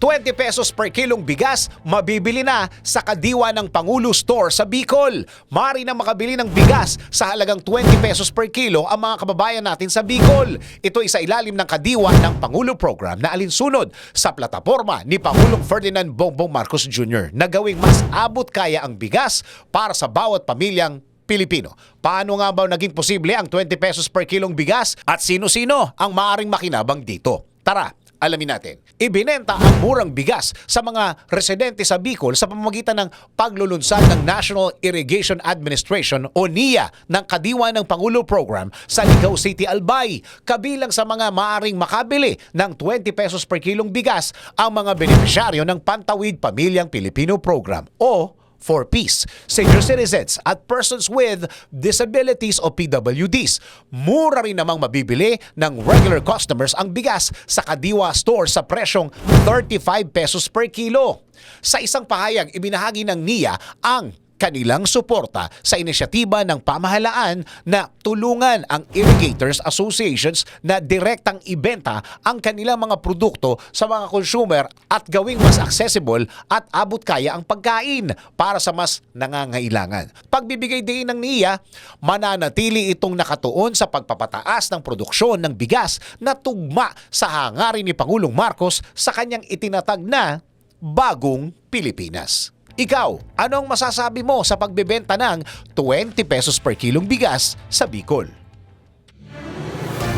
20 pesos per kilong bigas mabibili na sa kadiwa ng Pangulo Store sa Bicol. Mari na makabili ng bigas sa halagang 20 pesos per kilo ang mga kababayan natin sa Bicol. Ito ay sa ilalim ng kadiwa ng Pangulo Program na alinsunod sa plataforma ni Pangulong Ferdinand Bongbong Marcos Jr. na gawing mas abot kaya ang bigas para sa bawat pamilyang Pilipino. Paano nga ba naging posible ang 20 pesos per kilong bigas at sino-sino ang maaring makinabang dito? Tara, alamin natin. Ibinenta ang murang bigas sa mga residente sa Bicol sa pamamagitan ng paglulunsad ng National Irrigation Administration o NIA ng kadiwa ng Pangulo Program sa Ligao City, Albay. Kabilang sa mga maaring makabili ng 20 pesos per kilong bigas ang mga benepisyaryo ng Pantawid Pamilyang Pilipino Program o for Peace, senior citizens at persons with disabilities o PWDs. Mura rin namang mabibili ng regular customers ang bigas sa Kadiwa Store sa presyong 35 pesos per kilo. Sa isang pahayag, ibinahagi ng NIA ang kanilang suporta sa inisyatiba ng pamahalaan na tulungan ang irrigators associations na direktang ibenta ang kanilang mga produkto sa mga consumer at gawing mas accessible at abot kaya ang pagkain para sa mas nangangailangan. Pagbibigay din ng NIA, mananatili itong nakatuon sa pagpapataas ng produksyon ng bigas na tugma sa hangarin ni Pangulong Marcos sa kanyang itinatag na bagong Pilipinas. Ikaw, anong masasabi mo sa pagbebenta ng 20 pesos per kilong bigas sa Bicol?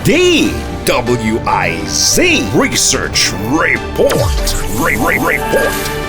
DWIZ Research Report. Re- Re- Report.